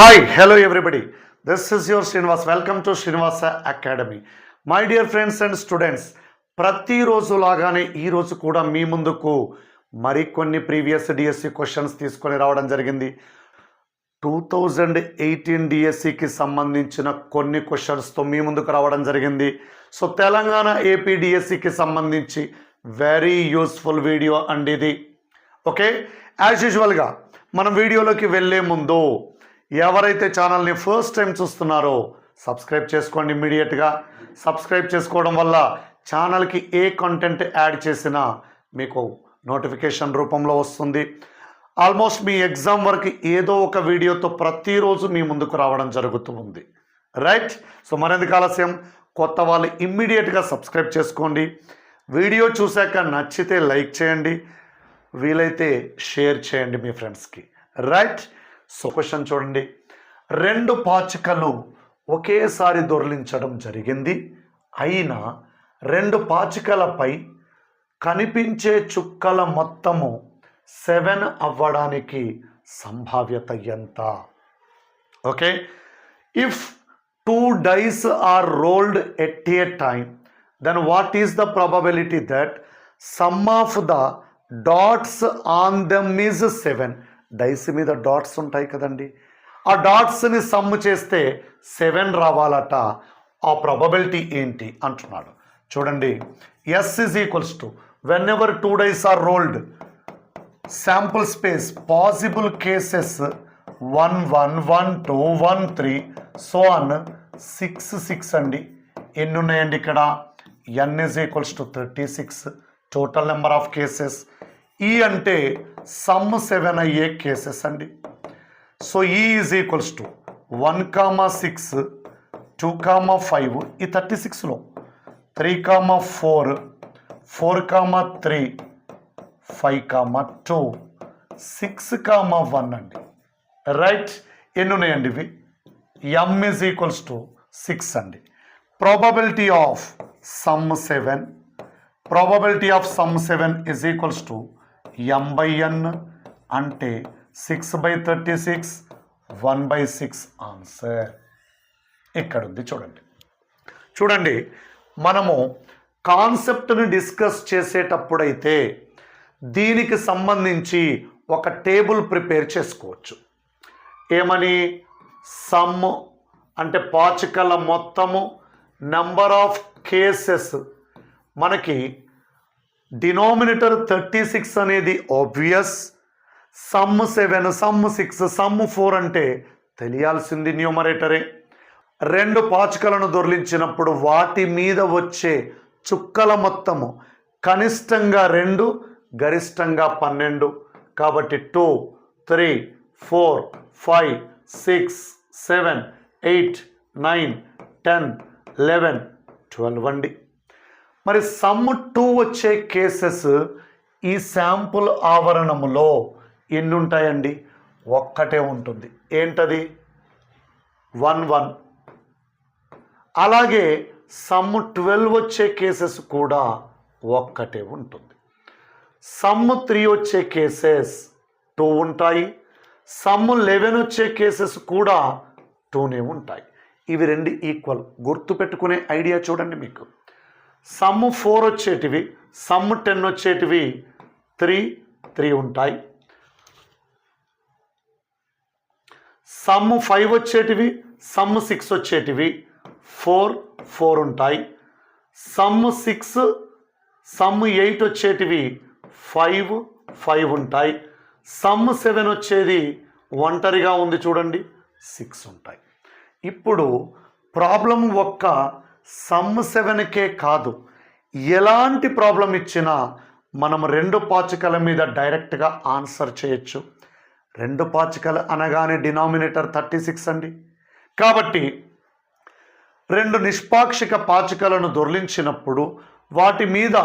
Hi hello everybody this is your Srinivas welcome to Srinivasa academy my dear friends and students ప్రతిరోజు లాగానే ఈరోజు కూడా మీ ముందుకు మరికొన్ని ప్రీవియస్ డిఎస్సి క్వశ్చన్స్ తీసుకొని రావడం జరిగింది. టూ థౌజండ్ ఎయిటీన్ డిఎస్సికి సంబంధించిన కొన్ని క్వశ్చన్స్తో మీ ముందుకు రావడం జరిగింది. సో తెలంగాణ ఏపీ డిఎస్సికి సంబంధించి వెరీ యూస్ఫుల్ వీడియో అండి ఇది. ఓకే యాజ్ యూజువల్గా మనం వీడియోలోకి వెళ్ళే ముందు ఎవరైతే ఛానల్ని ఫస్ట్ టైం చూస్తున్నారో సబ్స్క్రైబ్ చేసుకోండి ఇమ్మీడియట్గా. సబ్స్క్రైబ్ చేసుకోవడం వల్ల ఛానల్కి ఏ కంటెంట్ యాడ్ చేసినా మీకు నోటిఫికేషన్ రూపంలో వస్తుంది. ఆల్మోస్ట్ మీ ఎగ్జామ్ వరకు ఏదో ఒక వీడియోతో ప్రతిరోజు మీ ముందుకు రావడం జరుగుతూ ఉంది. రైట్? సో మరెందుకు ఆలస్యం? కొత్త వాళ్ళు ఇమ్మీడియట్గా సబ్స్క్రైబ్ చేసుకోండి. వీడియో చూశాక నచ్చితే లైక్ చేయండి. వీలైతే షేర్ చేయండి మీ ఫ్రెండ్స్కి. రైట్? సో క్వశ్చన్ చూడండి. రెండు పాచికలు ఒకేసారి దొర్లించడం జరిగింది. అయినా రెండు పాచికలపై కనిపించే చుక్కల మొత్తము సెవెన్ అవ్వడానికి సంభావ్యత ఎంత? Okay. If two dice are rolled at a time then what is the probability that sum of the dots on them is seven dice మీద డాట్స్ ఉంటాయి కదండి. ఆ డాట్స్ని సమ్ చేస్తే సెవెన్ రావాలట. ఆ ప్రాబబిలిటీ ఏంటి అంటున్నాడు. చూడండి. S is equals to whenever two dice are rolled sample space possible cases one one one two one three so on six six అండి. ఎన్ని ఉన్నాయండి ఇక్కడ? N is equals to thirty six total number of cases E అంటే sum seven అయ్యే cases అండి. So E is equals to one comma six two comma five E thirty సిక్స్లో three comma four four comma three five comma two six comma one అండి. Right ఎన్ని ఉన్నాయండి ఇవి? M is equals to six అండి. Probability of sum seven probability of sum seven is equals to M by N అంటే six by thirty six one by six answer. ఇక్కడ ఉంది చూడండి. చూడండి మనము కాన్సెప్ట్ని డిస్కస్ చేసేటప్పుడైతే దీనికి సంబంధించి ఒక టేబుల్ ప్రిపేర్ చేసుకోవచ్చు. ఏమని? సమ్ అంటే పాచికల మొత్తము నెంబర్ ఆఫ్ కేసెస్. మనకి డినోమినేటర్ థర్టీ సిక్స్ అనేది obvious sum seven sum six sum four అంటే తెలియాల్సింది న్యూమరేటరే రెండు పాచికలను దొర్లించినప్పుడు వాటి మీద వచ్చే చుక్కల మొత్తము కనిష్టంగా రెండు గరిష్టంగా పన్నెండు. కాబట్టి two three four five six seven eight nine ten eleven twelve అండి. మరి సమ్ టూ వచ్చే కేసెస్ ఈ శాంపుల్ ఆవరణములో ఎన్ని ఉంటాయండి ఒక్కటే ఉంటుంది. ఏంటది? One one. అలాగే సమ్ ట్వెల్వ్ వచ్చే కేసెస్ కూడా ఒక్కటే ఉంటుంది. సమ్ త్రీ వచ్చే కేసెస్ టూ ఉంటాయి. సమ్ లెవెన్ వచ్చే కేసెస్ కూడా టూనే ఉంటాయి. ఇవి రెండు ఈక్వల్. గుర్తుపెట్టుకునే ఐడియా చూడండి మీకు. సమ్ ఫోర్ వచ్చేటివి సమ్ టెన్ వచ్చేటివి త్రీ త్రీ ఉంటాయి. సమ్ ఫైవ్ వచ్చేటివి సమ్ సిక్స్ వచ్చేటివి ఫోర్ ఫోర్ ఉంటాయి. సమ్ సిక్స్ సమ్ ఎయిట్ వచ్చేటివి ఫైవ్ ఫైవ్ ఉంటాయి. సమ్ సెవెన్ వచ్చేది ఒంటరిగా ఉంది చూడండి సిక్స్ ఉంటాయి. ఇప్పుడు ప్రాబ్లం ఒక్క సమ్ సెవెన్కే కాదు. ఎలాంటి ప్రాబ్లం ఇచ్చినా మనం రెండు పాచికల మీద డైరెక్ట్గా ఆన్సర్ చేయొచ్చు. రెండు పాచికలు అనగానే డినామినేటర్ థర్టీ సిక్స్ అండి. కాబట్టి రెండు నిష్పాక్షిక పాచికలను దొర్లించినప్పుడు వాటి మీద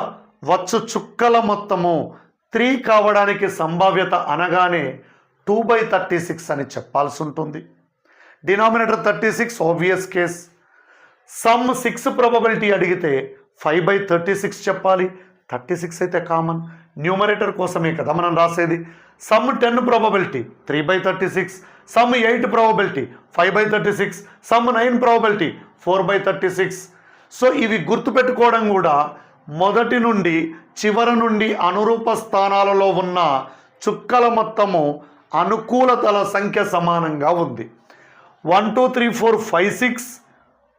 వచ్చు చుక్కల మొత్తము త్రీ కావడానికి సంభావ్యత అనగానే టూ బై థర్టీ సిక్స్ అని చెప్పాల్సి ఉంటుంది. Denominator thirty six obvious case sum six probability అడిగితే ఫైవ్ బై థర్టీ సిక్స్ చెప్పాలి. థర్టీ సిక్స్ అయితే కామన్ న్యూమరేటర్ కోసమే కదా మనం రాసేది. Sum ten probability three by thirty six sum eight probability five by thirty six sum nine probability four by thirty six so ఇవి గుర్తుపెట్టుకోవడం కూడా మొదటి నుండి చివరి నుండి అనురూప స్థానాలలో ఉన్న చుక్కల మొత్తము అనుకూలతల సంఖ్య సమానంగా ఉంది. One two three four five six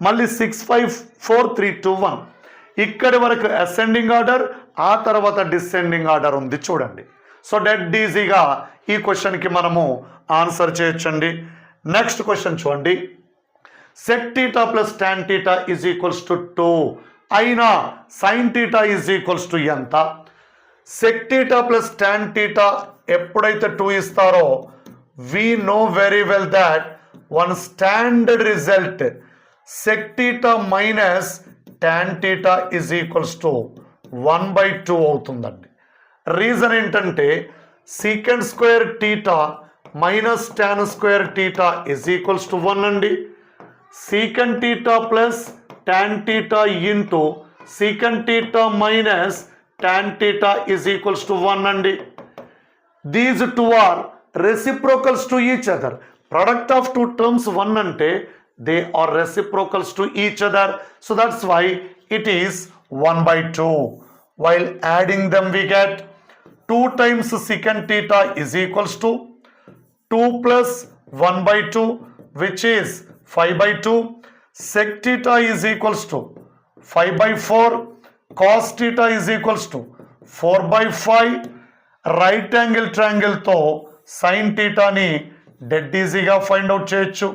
మళ్ళీ six five four three two one ఇక్కడి వరకు అసెండింగ్ ఆర్డర్ ఆ తర్వాత డిసెండింగ్ ఆర్డర్ ఉంది చూడండి. సో డెడ్ ఈజీగా ఈ క్వశ్చన్కి మనము ఆన్సర్ చేయొచ్చండి. నెక్స్ట్ క్వశ్చన్ చూడండి. Sec theta plus tan theta is equals to two అయినా sine theta is equals to ఎంత? Sec theta plus tan theta ఎప్పుడైతే టూ ఇస్తారో we know very well that one standard result sec theta minus tan theta is equals to one by two అవుతుందండి. Reason ఏంటంటే secant square theta minus tan square theta is equals to one అండి. Secant theta plus tan theta into secant theta minus tan theta is equals to one అండి. These two are reciprocals to each other product of two terms one అంటే they are reciprocals to each other so that's why it is one by two while adding them we get two times secant theta is equals to 2 plus 1 by 2 which is 5 by 2 sec theta is equals to 5 by 4 cos theta is equals to 4 by 5 right angle ట్రయాంగిల్తో sign టీటాని dead ఈజీగా find out చేయొచ్చు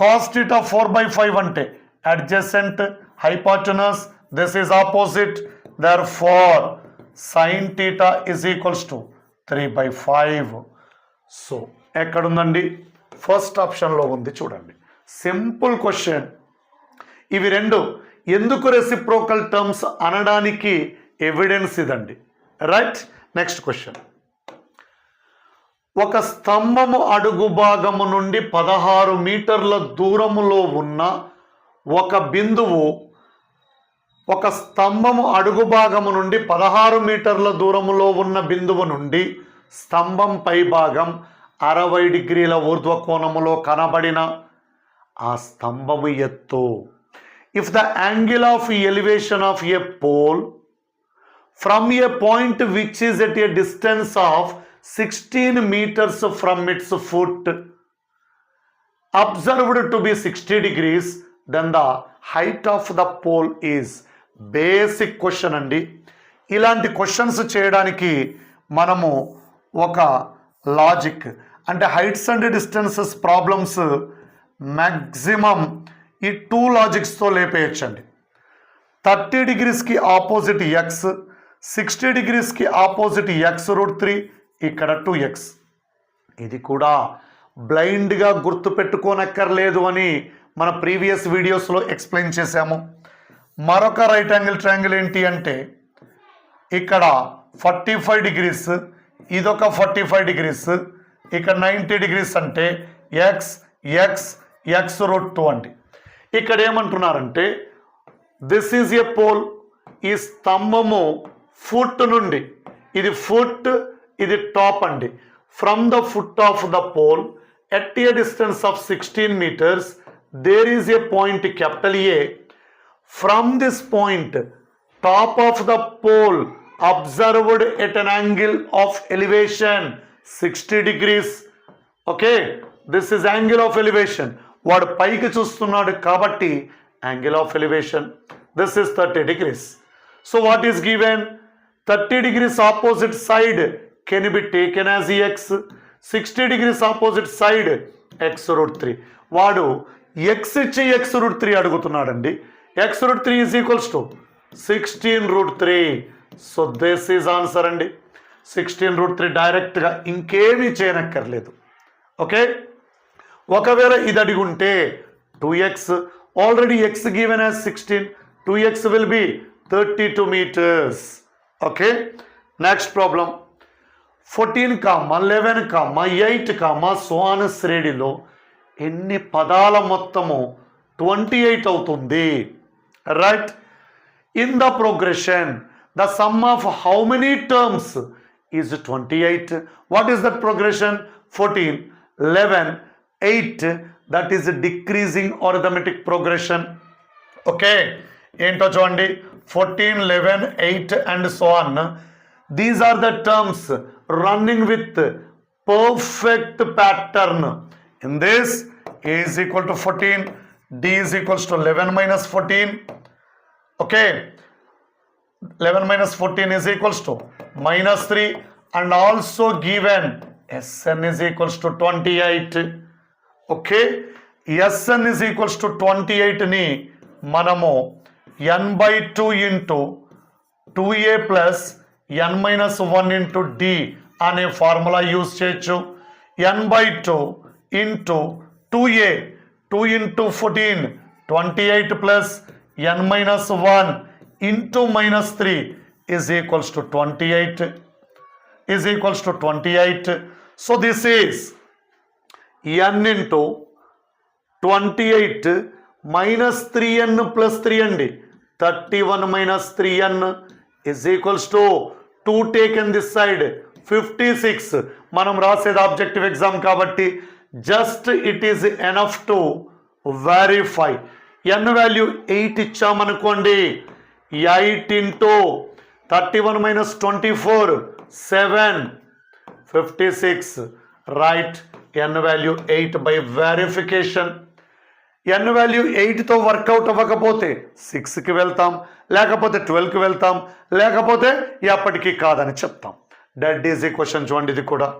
Cos theta four by five అంటే adjacent hypotenuse this is opposite. Therefore sine theta is equals to three by five so ఎక్కడుందండి? First ఆప్షన్లో ఉంది చూడండి. Simple question ఇవి రెండు ఎందుకు రెసిప్రోకల్ టర్మ్స్ అనడానికి ఎవిడెన్స్ ఇదండి. రైట్ నెక్స్ట్ క్వశ్చన్ ఒక స్తంభము అడుగు భాగము నుండి పదహారు మీటర్ల దూరములో ఉన్న ఒక బిందువు ఒక స్తంభము అడుగు భాగము నుండి పదహారు మీటర్ల దూరములో ఉన్న బిందువు నుండి స్తంభం పై భాగం అరవై డిగ్రీల ఊర్ధ్వకోణములో కనబడిన ఆ స్తంభము ఎత్తు. If the angle of elevation of a pole from a point which is at a distance of sixteen metres from its foot observed to be sixty degrees then the height of the pole is basic question అండి. ఇలాంటి questions చేయడానికి మనము ఒక logic అంటే heights and distances problems maximum ఈ two లాజిక్స్తో లేపేయచ్చండి. Thirty డిగ్రీస్కి ఆపోజిట్ ఎక్స్ సిక్స్టీ డిగ్రీస్కి ఆపోజిట్ ఎక్స్ రూట్ త్రీ ఇక్కడ టూ ఎక్స్ ఇది కూడా బ్లైండ్గా గుర్తుపెట్టుకోనక్కర్లేదు అని మన ప్రీవియస్ వీడియోస్లో ఎక్స్ప్లెయిన్ చేశాము. మరొక రైట్ యాంగిల్ ట్రయాంగిల్ ఏంటి అంటే ఇక్కడ ఫార్టీ ఫైవ్ డిగ్రీస్ ఇదొక ఫార్టీ ఫైవ్ డిగ్రీస్ ఇక్కడ నైంటీ డిగ్రీస్ అంటే x x x root two అండి. ఇక్కడ ఏమంటున్నారంటే దిస్ ఈజ్ ఎ పోల్ ఈ స్తంభము ఫుట్ నుండి ఇది ఫుట్ ఇది టాప్ అండి. From the foot of the pole at a distance of sixteen metres there is a point capital A from this point top of the pole observed at an angle of elevation sixty degrees okay this is angle of elevation వాడు పైకి చూస్తున్నాడు కాబట్టి angle of elevation this is thirty degrees so what is given thirty degrees opposite side can be taken as x sixty degrees opposite side x root three వాడు x ఇచ్చి x root three అడుగుతున్నాడండి. X root three is equals to sixteen root three so this is answer అండి. Sixteen root three డైరెక్ట్గా ఇంకేమీ చేయనక్కర్లేదు. Okay ఒకవేళ ఇది అడిగి ఉంటే two x already x given as sixteen two x will be thirty two metres okay next problem fourteen comma eleven comma eight comma so on శ్రేణిలో ఎన్ని పదాల మొత్తము ట్వంటీ ఎయిట్ అవుతుంది? Right in the progression the sum of how many terms is twenty eight what is that progression fourteen eleven eight that is decreasing arithmetic progression okay ఏంటో చూడండి. Fourteen eleven eight and so on these are the terms running with perfect pattern in this A is equal to fourteen D is equals to eleven minus fourteen okay 11 minus 14 is equals to minus 3 and also given Sn is equals to 28 okay Sn is equals to 28 ని మనము n by two into two A plus n minus one into d అనే formula use చేయొచ్చు. N by two into two a two into fourteen twenty eight plus n minus one into minus three is equals to twenty eight is equals to twenty eight so this is n into twenty eight minus three n plus three అండి thirty one minus three n is equals to two taken this side fifty six మనం రాసేది objective exam కాబట్టి just it is enough to verify n value eight ఇచ్చామనుకోండి. Eight into thirty one minus twenty four seven fifty six right n value eight by verification n value ఎయిట్తో work out అవ్వకపోతే సిక్స్కి వెళ్తాం లేకపోతే ట్వెల్వ్కి వెళ్తాం లేకపోతే ఎప్పటికీ కాదని చెప్తాం. డెడ్ ఈజ్ క్వశ్చన్ చూడండి ఇది కూడా.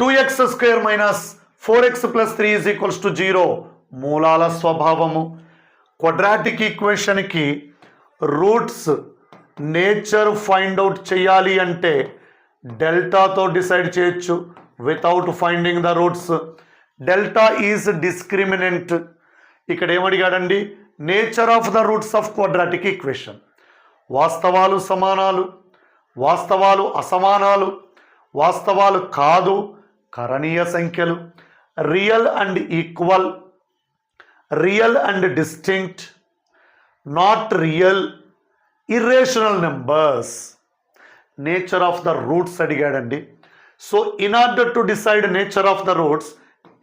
Two x square minus four x plus three is equals to zero మూలాల స్వభావము. క్వడ్రాటిక్ ఈక్వేషన్కి రూట్స్ నేచర్ ఫైండ్ అవుట్ చేయాలి అంటే డెల్టాతో డిసైడ్ చేయొచ్చు. Without finding the roots delta is discriminant. ఇక్కడ ఏమడిగాడండి nature of the roots of quadratic equation. వాస్తవాలు సమానాలు వాస్తవాలు అసమానాలు వాస్తవాలు కాదు కరణీయ సంఖ్యలు real and equal real and distinct not real irrational numbers. Nature of the roots అడిగాడండి. So in order to decide nature of the roots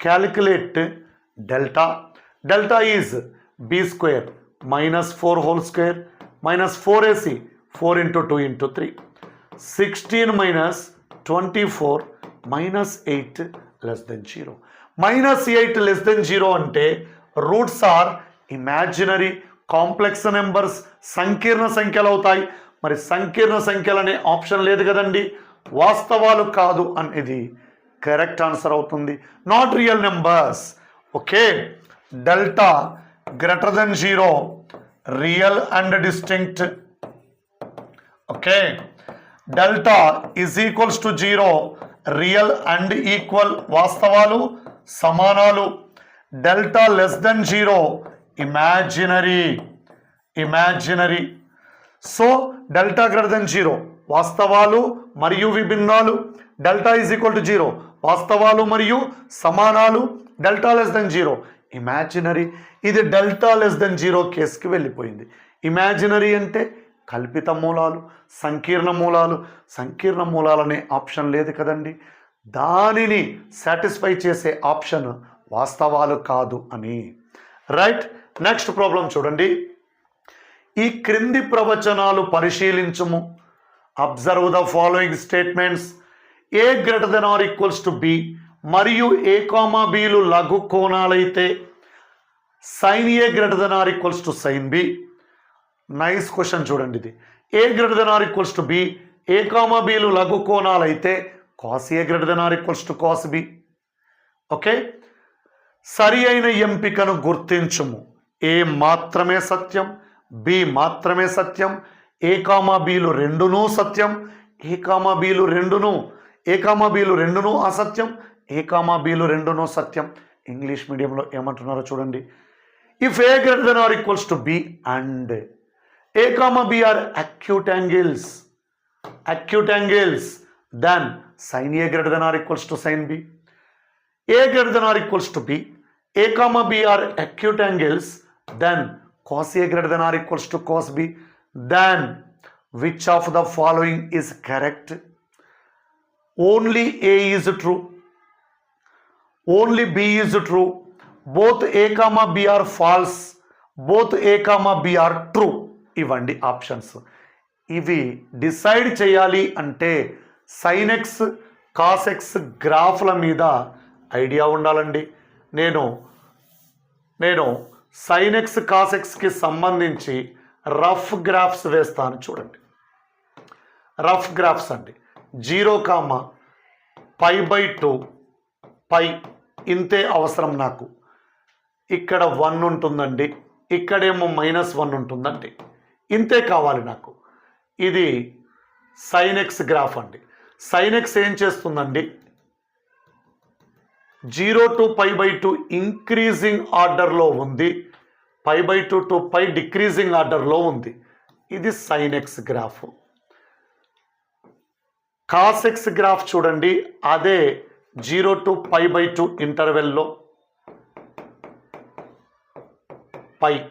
calculate delta delta is b square minus four whole square minus four a c four into two into three sixteen minus twenty four minus eight less than zero minus eight less than zero అంటే roots are imaginary complex numbers సంకీర్ణ సంఖ్యలు అవుతాయి. మరి సంకీర్ణ సంఖ్యలు అనే option లేదు కదండి. వాస్తవాలు కాదు అనేది కరెక్ట్ ఆన్సర్ అవుతుంది. Not real numbers okay. Delta greater than zero. Real and distinct okay. Delta is equals to zero. Real and equal వాస్తవాలు సమానాలు. Delta less than zero. Imaginary imaginary so delta greater than zero. వాస్తవాలు మరియు విభిన్నాలు. Delta is equal to zero. వాస్తవాలు మరియు సమానాలు delta less than zero. Imaginary ఇది delta less than zero కేసుకి వెళ్ళిపోయింది. Imaginary అంటే కల్పిత మూలాలు సంకీర్ణ మూలాలు. సంకీర్ణ మూలాలనే ఆప్షన్ లేదు కదండి. దానిని సాటిస్ఫై చేసే ఆప్షన్ వాస్తవాలు కాదు అని. రైట్ నెక్స్ట్ ప్రాబ్లం చూడండి. ఈ క్రింది ప్రవచనాలు పరిశీలించుము. Observe the following statements A greater than or equals to B మరియు ఏ కామా బీలు లఘు కోణాలైతే sine A greater than or equals to sine B nice question చూడండి ఇది. A greater than or equals to B A comma బీలు లఘు కోణాలైతే cos A greater than or equals to cos B okay సరి అయిన ఎంపికను గుర్తించుము. ఏ మాత్రమే సత్యం B మాత్రమే సత్యం ఏ comma బీలు రెండునూ సత్యం ఏ comma బీలు రెండునూ ఏకామా బీలు రెండునూ అసత్యం ఏకామా బీలు రెండునో సత్యం. English మీడియంలో ఏమంటున్నారో చూడండి. If A greater than or equals to B and A comma B are acute angles acute angles then sine A greater than or equals to sine B A greater than or equals to B A comma B are acute angles then cos A greater than or equals to cos B then which of the following is correct only A is true only B is true both A comma B are false both A comma B are true ఇవ్వండి options ఇవి decide చేయాలి అంటే సైనెక్స్ cosec x గ్రాఫ్ల మీద idea ఉండాలండి. నేను నేను సైనెక్స్ కాసెక్స్కి సంబంధించి rough graphs వేస్తాను చూడండి. రఫ్ గ్రాఫ్స్ అండి. Zero comma pi by two pi ఇంతే అవసరం నాకు. ఇక్కడ వన్ ఉంటుందండి ఇక్కడేమో మైనస్ వన్ ఉంటుందండి. ఇంతే కావాలి నాకు. ఇది సైనెక్స్ గ్రాఫ్ అండి. సైనెక్స్ ఏం చేస్తుందండి? Zero to pi by two increasing ఆర్డర్లో ఉంది. Pi by two to pi decreasing ఆర్డర్లో ఉంది. ఇది sine x graph. Cos x graph చూడండి. అదే zero to pi by two ఇంటర్వెల్లో. Pi.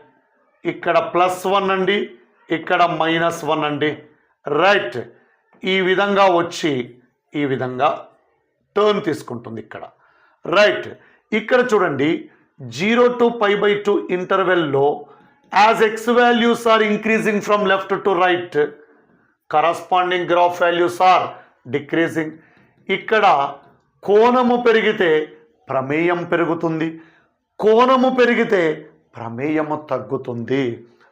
ఇక్కడ ప్లస్ వన్ అండి. ఇక్కడ మైనస్ వన్ అండి. రైట్. ఈ విధంగా వచ్చి ఈ విధంగా టర్న్ తీసుకుంటుంది ఇక్కడ. రైట్. ఇక్కడ చూడండి. Zero to pi by two ఇంటర్వెల్లో as x values are increasing from left to right. Corresponding graph values are decreasing. ఇక్కడ కోణము పెరిగితే ప్రమేయం పెరుగుతుంది. కోణము పెరిగితే ప్రమేయము తగ్గుతుంది.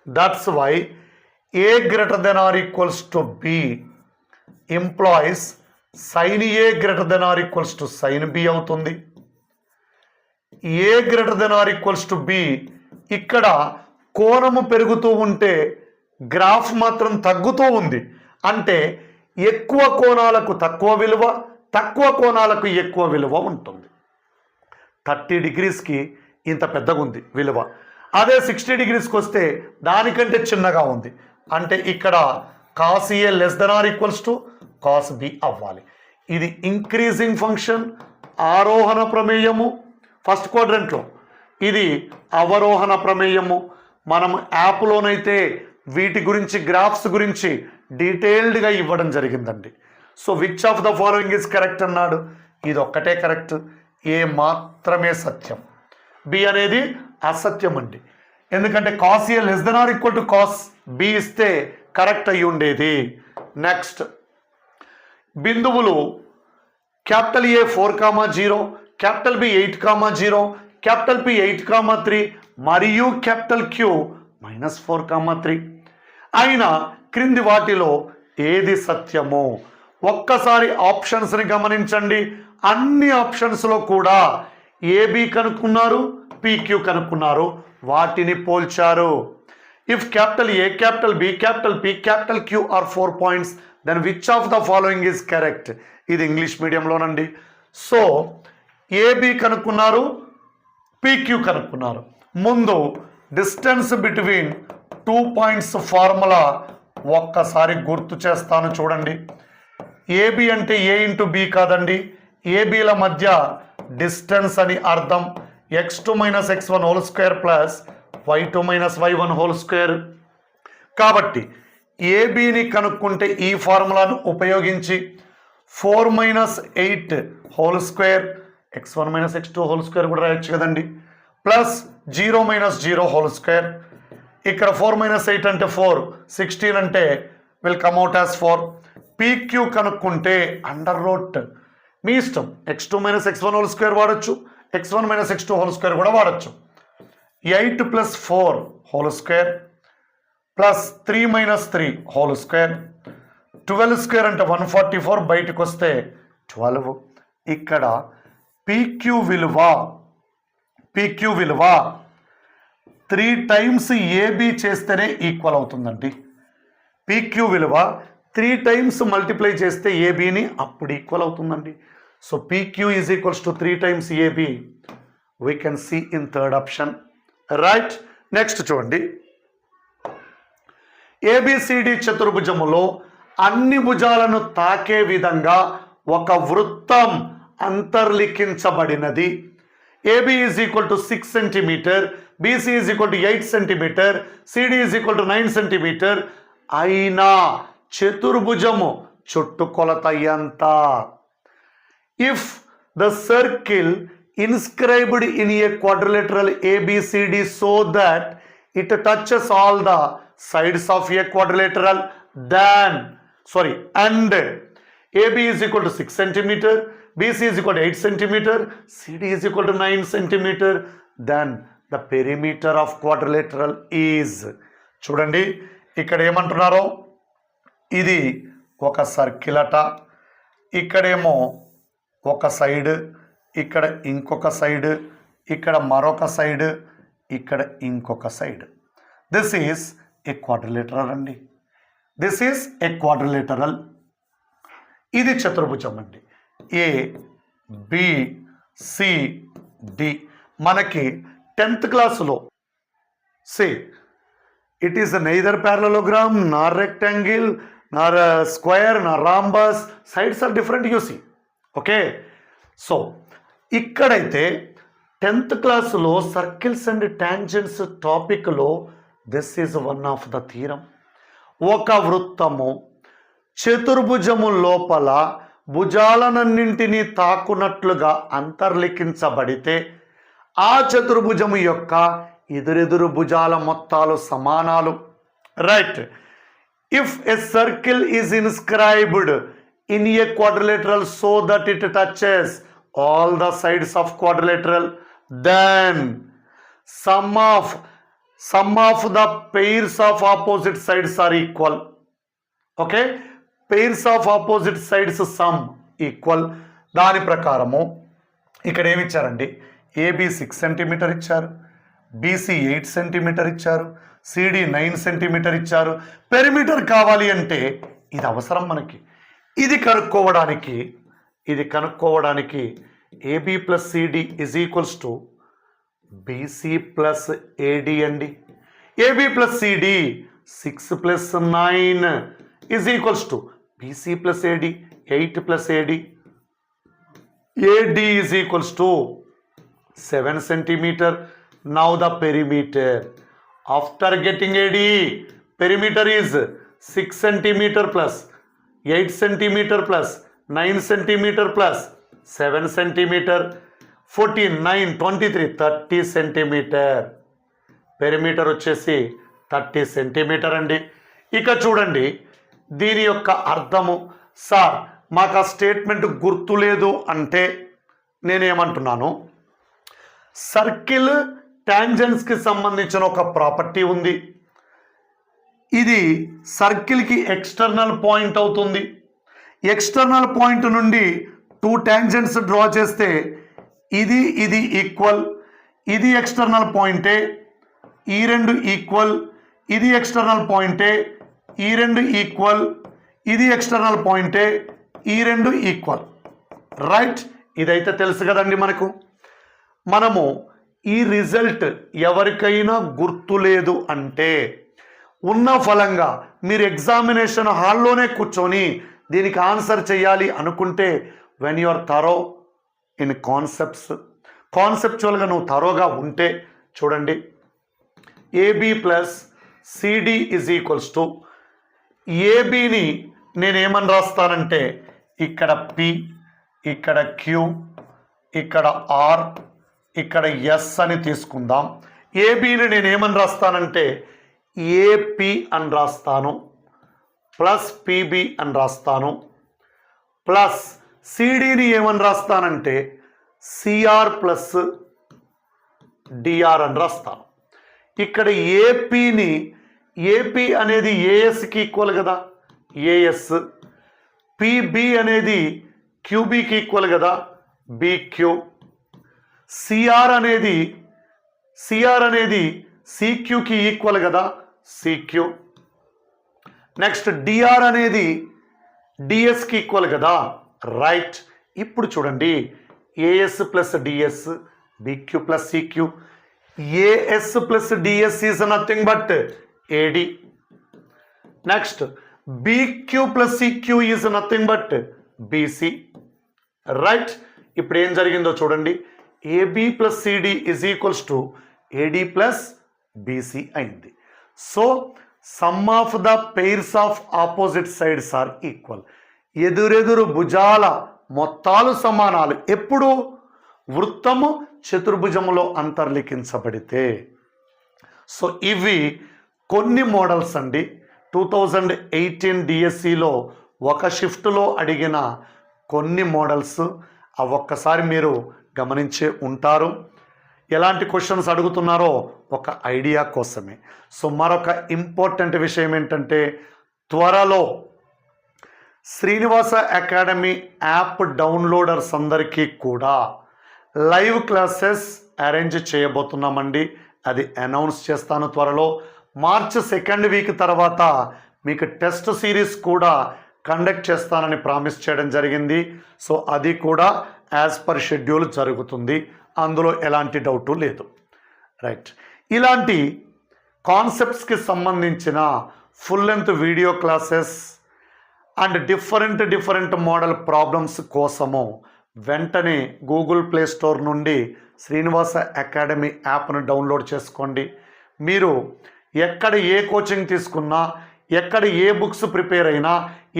That's why A greater than or equals to B implies sine A greater than or equals to sine B అవుతుంది. A greater than or equals to B ఇక్కడ కోణము పెరుగుతూ ఉంటే గ్రాఫ్ మాత్రం తగ్గుతూ ఉంది. అంటే ఎక్కువ కోణాలకు తక్కువ విలువ తక్కువ కోణాలకు ఎక్కువ విలువ ఉంటుంది. థర్టీ డిగ్రీస్కి ఇంత పెద్దగా ఉంది విలువ. అదే సిక్స్టీ డిగ్రీస్కి వస్తే దానికంటే చిన్నగా ఉంది. అంటే ఇక్కడ cos A less than or equals to cos B అవ్వాలి. ఇది ఇంక్రీజింగ్ ఫంక్షన్ ఆరోహణ ప్రమేయము ఫస్ట్ క్వాడ్రంట్లో ఇది అవరోహణ ప్రమేయము. మనం యాప్లోనైతే వీటి గురించి గ్రాఫ్స్ గురించి డీటెయిల్డ్గా ఇవ్వడం జరిగిందండి. So which of the following is correct అన్నాడు? ఇది ఒక్కటే కరెక్ట్. ఏ మాత్రమే సత్యం. బి అనేది అసత్యం అండి ఎందుకంటే cos A less than or equal to cos B ఇస్తే కరెక్ట్ అయి ఉండేది. నెక్స్ట్ బిందువులు capital A four comma zero capital B eight comma zero capital P eight comma three మరియు capital Q minus four comma three అయినా క్రింది వాటిలో ఏది సత్యము ఒక్కసారి ఆప్షన్స్ని గమనించండి. అన్ని ఆప్షన్స్లో కూడా ఏబి కనుక్కున్నారు పీక్యూ కనుక్కున్నారు. వాటిని పోల్చారు. If capital A capital B capital P capital Q are four points then which of the following is correct ఇది ఇంగ్లీష్ మీడియంలోనండి సో ఏబి కనుక్కున్నారు పీక్యూ కనుక్కున్నారు. ముందు distance between two points formula ఒక్కసారి గుర్తు చేస్తాను చూడండి. ఏబి అంటే ఏ ఇంటూ బి కాదండి. ఏబీల మధ్య డిస్టెన్స్ అని అర్థం. X two minus x one whole square plus y two minus y one whole square. కాబట్టి ఏబిని కనుక్కుంటే ఈ ఫార్ములాను ఉపయోగించి four minus eight whole square x one minus x two whole square కూడా రాయొచ్చు కదండి. Plus zero minus zero whole square ఇక్కడ ఫోర్ మైనస్ ఎయిట్ అంటే ఫోర్ సిక్స్టీన్ అంటే will come at as four PQ కనుక్కుంటే అండర్ రోట్ మీ ఇష్టం. X two minus x one whole square వాడచ్చు. X one minus x two whole square కూడా వాడచ్చు. Eight plus four whole square plus three minus three whole square twelve square అంటే one forty four బయటకు వస్తే twelve ఇక్కడ PQ విలువ PQ విలువ three times AB చేస్తేనే ఈక్వల్ అవుతుందండి. పీక్యూ విలువ త్రీ టైమ్స్ మల్టిప్లై చేస్తే ఏబిని అప్పుడు ఈక్వల్ అవుతుందండి. So PQ is equals to three times AB we can see in third option right next చూడండి. ఏబిసిడి చతుర్భుజములో అన్ని భుజాలను తాకే విధంగా ఒక వృత్తం అంతర్లిఖించబడినది. AB is equal to six centimeter BC is equal to eight centimeter CD is equal to nine centimeter అయినా చతుర్భుజము చుట్టుకొలత ఎంత if the circle inscribed in a quadrilateral ABCD so that it touches all the sides of a quadrilateral then sorry and AB is equal to 6 centimeter BC is equal to 8 centimeter CD is equal to 9 centimeter. Then the perimeter of quadrilateral is చూడండి ఇక్కడ ఏమంటున్నారో? ఇది ఒక circle అట ఇక్కడేమో ఒక side ఇక్కడ ఇంకొక side ఇక్కడ మరొక సైడ్ ఇక్కడ ఇంకొక side this is a quadrilateral అండి. దిస్ ఈస్ ఏ క్వాడ్రిలేటరల్ ఇది చతుర్భుజం అండి. ఏ బి సి డి మనకి టెన్త్ క్లాసులో see it is neither parallelogram nor rectangle nor square nor rhombus sides are different you see okay so ఇక్కడైతే tenth క్లాసులో circles and tangents టాపిక్లో this is one of the తీరం ఒక వృత్తము చతుర్భుజము లోపల భుజాలనన్నింటినీ తాకునట్లుగా అంతర్లిఖించబడితే ఆ చతుర్భుజము యొక్క ఎదురెదురు భుజాల మొత్తాలు సమానాలు. Right if a circle is inscribed in a quadrilateral so that it touches all the sides of quadrilateral then sum of sum of the pairs of opposite sides are equal okay pairs of opposite sides sum equal దాని ప్రకారము ఇక్కడ ఏమి ఇచ్చారండి? AB six centimetre ఇచ్చారు. BC eight centimetre ఇచ్చారు. CD nine centimetre ఇచ్చారు. Perimeter కావాలి అంటే ఇది అవసరం మనకి. ఇది కనుక్కోవడానికి ఇది కనుక్కోవడానికి AB plus CD is equals to BC plus AD అండి. AB plus CD six plus nine is equals to BC plus AD eight plus AD AD is equals to seven centimeter now the perimeter after getting AD perimeter is six centimeter plus eight centimeter plus nine centimeter plus seven centimeter fourteen nine twenty three thirty centimeter perimeter వచ్చేసి thirty centimetre అండి. ఇక చూడండి దీని యొక్క అర్థము sir మాకు ఆ statement గుర్తులేదు అంటే నేనేమంటున్నాను సర్కిల్ ట్యాంజెన్స్కి సంబంధించిన ఒక ప్రాపర్టీ ఉంది. ఇది సర్కిల్కి ఎక్స్టర్నల్ పాయింట్ అవుతుంది. ఎక్స్టర్నల్ పాయింట్ నుండి టూ ట్యాంజెంట్స్ డ్రా చేస్తే ఇది ఇది ఈక్వల్ ఇది ఎక్స్టర్నల్ పాయింటే ఈ రెండు ఈక్వల్ ఇది ఎక్స్టర్నల్ పాయింటే ఈ రెండు ఈక్వల్ ఇది ఎక్స్టర్నల్ పాయింటే ఈ రెండు ఈక్వల్ రైట్ ఇదైతే తెలుసు కదండి మనకు. మనము ఈ రిజల్ట్ ఎవరికైనా గుర్తులేదు అంటే ఉన్న ఫలంగా మీరు ఎగ్జామినేషన్ హాల్లోనే కూర్చొని దీనికి ఆన్సర్ చేయాలి అనుకుంటే when you're thorough in concepts కాన్సెప్చువల్గా నువ్వు థరోగా ఉంటే చూడండి. AB plus CD is equals to ఏబిని నేనేమని రాస్తానంటే ఇక్కడ పి ఇక్కడ క్యూ ఇక్కడ ఆర్ ఇక్కడ ఎస్ అని తీసుకుందాం. ఏబిని నేను ఏమని రాస్తానంటే ఏపి అని రాస్తాను ప్లస్ పిబి అని రాస్తాను ప్లస్ సిడిని ఏమని రాస్తానంటే సిఆర్ ప్లస్ డిఆర్ అని రాస్తాను. ఇక్కడ ఏపీని ఏపీ అనేది ఏఎస్కి ఈక్వల్ కదా? ఏఎస్ పిబి అనేది క్యూబీకి ఈక్వల్ కదా? బీక్యూ సిఆర్ అనేది సిఆర్ అనేది సిక్యూకి ఈక్వల్ కదా? సిక్యూ నెక్స్ట్ డిఆర్ అనేది డిఎస్కి ఈక్వల్ కదా? రైట్ ఇప్పుడు చూడండి. AS plus DS BQ plus CQ AS plus DS is nothing but AD next BQ plus CQ is nothing but BC right ఇప్పుడు ఏం జరిగిందో చూడండి. AB plus CD is equals to AD plus BC అయింది. So sum of the pairs of opposite sides are equal ఎదురెదురు భుజాల మొత్తాలు సమానాలు ఎప్పుడు? వృత్తము చతుర్భుజములో అంతర్లిఖించబడితే. So ఇవి కొన్ని మోడల్స్ అండి. టూ థౌజండ్ ఎయిటీన్ డిఎస్సిలో ఒక షిఫ్ట్లో అడిగిన కొన్ని మోడల్స్ ఆ ఒక్కసారి మీరు గమనించే ఉంటారు. ఎలాంటి క్వశ్చన్స్ అడుగుతున్నారో ఒక ఐడియా కోసమే. సో మరొక ఇంపార్టెంట్ విషయం ఏంటంటే త్వరలో శ్రీనివాస అకాడమీ యాప్ డౌన్లోడర్స్ అందరికీ కూడా లైవ్ క్లాసెస్ అరేంజ్ చేయబోతున్నామండి. అది అనౌన్స్ చేస్తాను త్వరలో. మార్చ్ సెకండ్ వీక్ తర్వాత మీకు టెస్ట్ సిరీస్ కూడా కండక్ట్ చేస్తానని ప్రామిస్ చేయడం జరిగింది. సో అది కూడా యాజ్ పర్ షెడ్యూల్ జరుగుతుంది. అందులో ఎలాంటి డౌటు లేదు. రైట్. ఇలాంటి కాన్సెప్ట్స్కి సంబంధించిన full length video classes and different different model problems కోసము వెంటనే గూగుల్ ప్లే స్టోర్ నుండి శ్రీనివాస అకాడమీ యాప్ను డౌన్లోడ్ చేసుకోండి. మీరు ఎక్కడ ఏ కోచింగ్ తీసుకున్నా ఎక్కడ ఏ బుక్స్ ప్రిపేర్ అయినా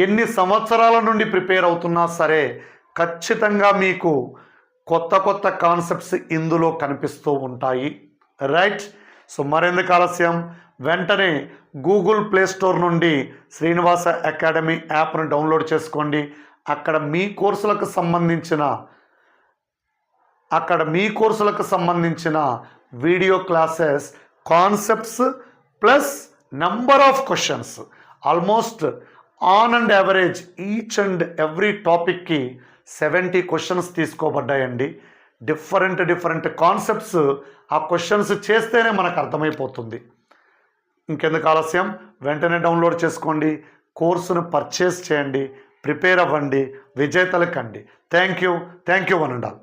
ఎన్ని సంవత్సరాల నుండి ప్రిపేర్ అవుతున్నా సరే ఖచ్చితంగా మీకు కొత్త కొత్త కాన్సెప్ట్స్ ఇందులో కనిపిస్తూ ఉంటాయి. రైట్? సో మరెందుకు ఆలస్యం? వెంటనే గూగుల్ ప్లే స్టోర్ నుండి శ్రీనివాస అకాడమీ యాప్ను డౌన్లోడ్ చేసుకోండి. అక్కడ మీ కోర్సులకు సంబంధించిన అక్కడ మీ కోర్సులకు సంబంధించిన video classes concepts plus number of questions. Almost on and average each and every టాపిక్కి seventy questions తీసుకోబడ్డాయండి. డిఫరెంట్ డిఫరెంట్ కాన్సెప్ట్స్ ఆ క్వశ్చన్స్ చేస్తేనే మనకు అర్థమైపోతుంది. ఇంకెందుకు ఆలస్యం? వెంటనే డౌన్లోడ్ చేసుకోండి. కోర్సును పర్చేస్ చేయండి. ప్రిపేర్ అవ్వండి. విజేతలకండి. Thank you. Thank you one and all